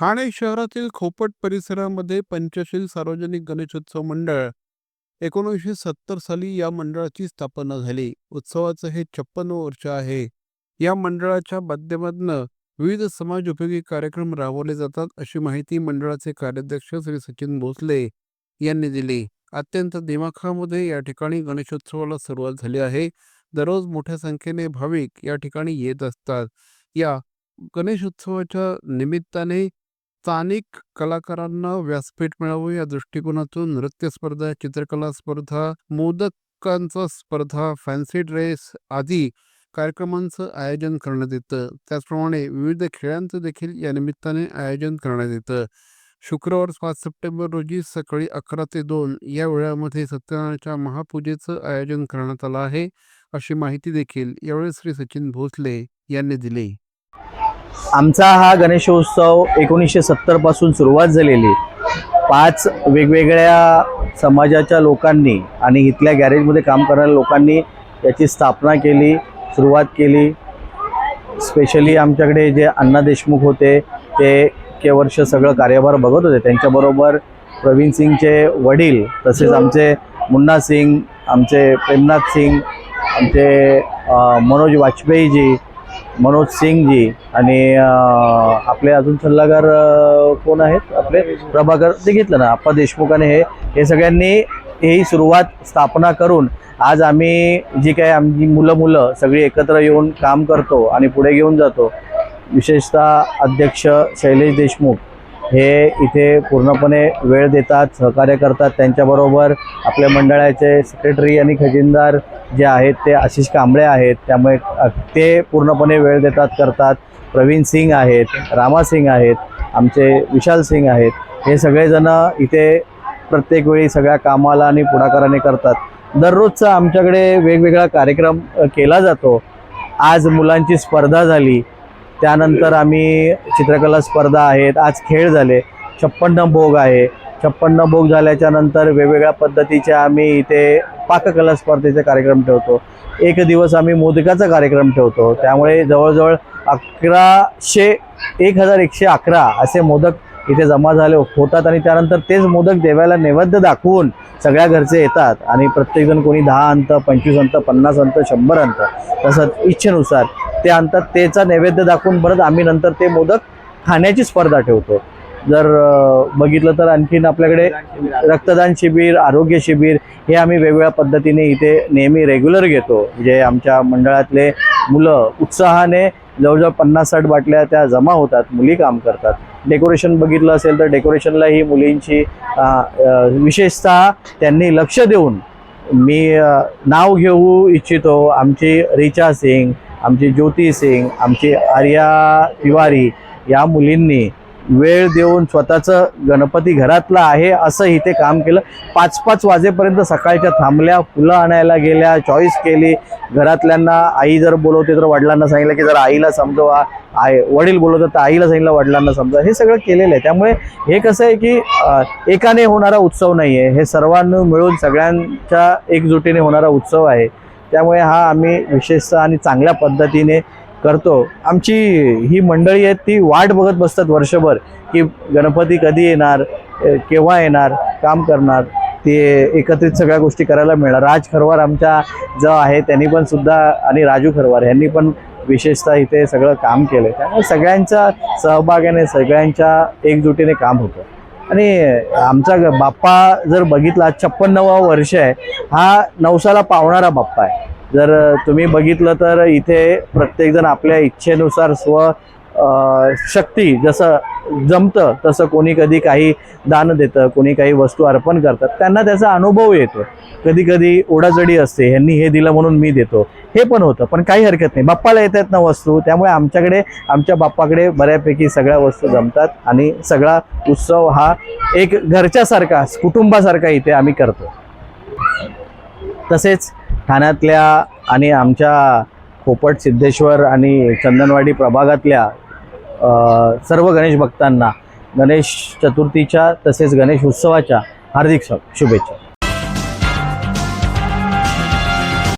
ठाणे शहरातील खोपट परिसरामध्ये पंचशील सार्वजनिक गणेशोत्सव मंडळ एकोणीसशे सत्तर साली या मंडळाची स्थापना झाली. उत्सवाचं हे छप्पन वर्ष आहे. या मंडळाच्या माध्यमातून विविध समाज उपयोगी कार्यक्रम राबवले जातात अशी माहिती मंडळाचे कार्याध्यक्ष श्री सचिन भोसले यांनी दिली. अत्यंत दिमाखामध्ये या ठिकाणी गणेशोत्सवाला सुरुवात झाली आहे. दररोज मोठ्या संख्येने भाविक या ठिकाणी येत असतात. या गणेशोत्सवाच्या निमित्ताने स्थानिक कलाकारांना व्यासपीठ मिळावं या दृष्टिकोनातून नृत्य स्पर्धा चित्रकला स्पर्धा मोदकांचा स्पर्धा फॅन्सी ड्रेस आदी कार्यक्रमांचं आयोजन करण्यात येतं. त्याचप्रमाणे विविध खेळांचं देखील या निमित्ताने आयोजन करण्यात येतं. शुक्रवार पाच सप्टेंबर रोजी सकाळी अकरा ते दोन या वेळामध्ये सत्यनारायणाच्या महापूजेचं आयोजन करण्यात आलं आहे अशी माहिती देखील यावेळी श्री सचिन भोसले यांनी दिली. आमचा हा गणेशोत्सव एकोणीसशे सत्तरपासून सुरुवात झालेली. पाच वेगवेगळ्या समाजाच्या लोकांनी आणि इथल्या गॅरेजमध्ये काम करणाऱ्या लोकांनी याची स्थापना केली सुरुवात केली. स्पेशली आमच्याकडे जे अण्णा देशमुख होते ते के वर्ष सगळं कार्यभार बघत होते. त्यांच्याबरोबर प्रवीण सिंगचे वडील तसेच आमचे मुन्ना सिंग आमचे प्रेमनाथ सिंग आमचे मनोज वाजपेयीजी मनोज सिंगजी आणि आपले अजून सल्लागार कोण आहेत? आपले प्रभाकर ते घेतलं ना आप्पा देशमुखाने हे हे सगळ्यांनी ही सुरुवात स्थापना करून आज आम्ही जी काय आमची मुलं मुलं सगळी एकत्र येऊन काम करतो आणि पुढे घेऊन जातो. विशेषतः अध्यक्ष शैलेश देशमुख. हे इथे पूर्णपणे वेळ देतात सहकार्य करतात. त्यांच्याबरोबर आपल्या मंडळाचे सेक्रेटरी आणि खजिनदार जे आहेत ते आशिष कांबळे आहेत. त्यामुळे ते पूर्णपणे वेळ देतात करतात. प्रवीण सिंग आहेत रामा सिंग आहेत आमचे विशाल सिंग आहेत. हे सगळेजण इथे प्रत्येक वेळी सगळ्या कामाला आणि पुढाकाराने करतात. दररोजचा आमच्याकडे वेगवेगळा कार्यक्रम केला जातो. आज मुलांची स्पर्धा झाली. त्यानंतर आम्ही चित्रकला स्पर्धा आहेत आज खेळ झाले. छप्पन्न भोग आहे. छप्पन्न भोग झाल्याच्यानंतर वेगवेगळ्या पद्धतीच्या आम्ही इथे पाककला स्पर्धेचे कार्यक्रम ठेवतो. एक दिवस आम्ही मोदकाचा कार्यक्रम ठेवतो. त्यामुळे जवळजवळ अकराशे एक हजार एकशे अकरा असे मोदक इथे जमा झाले होतात आणि त्यानंतर तेच मोदक देवाला नैवेद्य दाखवून सगळ्या घरचे येतात आणि प्रत्येकजण कोणी दहा अंत पंचवीस अंत पन्नास अंत शंभर अंत तसंच इच्छेनुसार ते आणतात. त्याचा नैवेद्य दाखवून परत आम्ही नंतर ते मोदक खाण्याची स्पर्धा ठेवतो. जर बघितलं तर आणखीन आपल्याकडे रक्तदान शिबिर आरोग्य शिबिर हे आम्ही वेगवेगळ्या पद्धतीने इथे नेहमी रेग्युलर घेतो. जे आमच्या मंडळातले मुलं उत्साहाने जवळजवळ पन्नास साठ बाटल्या त्या जमा होतात. मुली काम करतात. डेकोरेशन बघितलं असेल तर डेकोरेशनला ही मुलींची विशेषतः त्यांनी लक्ष देऊन मी नाव घेऊ इच्छितो. आमची रिचा सिंग आमची ज्योती सिंग आमची आर्या तिवारी या मुलींनी वेळ देऊन स्वतःचं गणपती घरातलं आहे असं इथे काम केलं. पाच पाच वाजेपर्यंत सकाळच्या थांबल्या फुलं आणायला गेल्या चॉईस केली. घरातल्यांना आई जर बोलवते तर वडिलांना सांगितलं की जर आईला समजवा आई वडील बोलवतात तर आईला सांगितलं वडिलांना समजा हे सगळं केलेलं आहे. त्यामुळे हे कसं आहे की एकाने होणारा उत्सव नाही आहे हे सर्वांना मिळून सगळ्यांच्या एकजुटीने होणारा उत्सव आहे. त्यामुळे हा आम्ही विशेषतः आणि चांगल्या पद्धतीने करतो. आमची ही मंडळी आहेत ती वाट बघत बसतात वर्षभर की गणपती कधी येणार केव्हा येणार काम करणार ते एकत्रित सगळ्या गोष्टी करायला मिळणार. राज खरवार आमच्या जो आहे त्यांनी पण सुद्धा आणि राजू खरवार यांनी पण विशेषतः इथे सगळं काम केलं त्यामुळे सगळ्यांच्या सहभागाने सगळ्यांच्या एकजुटीने काम होतं. आणि आमचा ग- बाप्पा जर बघितला छप्पन्नवा वर्ष आहे हा नवसाला पावणारा बाप्पा आहे. जर तुम्ही बघितलं तर इथे प्रत्येकजण आपल्या इच्छेनुसार स्व शक्ती जसं जमतं तसं कोणी कधी काही दान देतं कोणी काही वस्तू अर्पण करतात त्यांना त्याचा अनुभव येतो. कधी कधी ओढाचढी असते ह्यांनी हे दिलं म्हणून मी देतो. हे पण होतं पण काही हरकत नाही. बाप्पाला येतात ना वस्तू त्यामुळे आमच्याकडे आमच्या बाप्पाकडे बऱ्यापैकी सगळ्या वस्तू जमतात आणि सगळा उत्सव हा एक घरच्यासारखा कुटुंबासारखा इथे आम्ही करतो. तसेच ठाण्यातल्या आणि आमच्या पोपट सिद्धेश्वर आणि चंदनवाडी प्रभागातल्या सर्व गणेश भक्तांना गणेश चतुर्थीच्या तसेच गणेश उत्सवाच्या हार्दिक शुभेच्छा.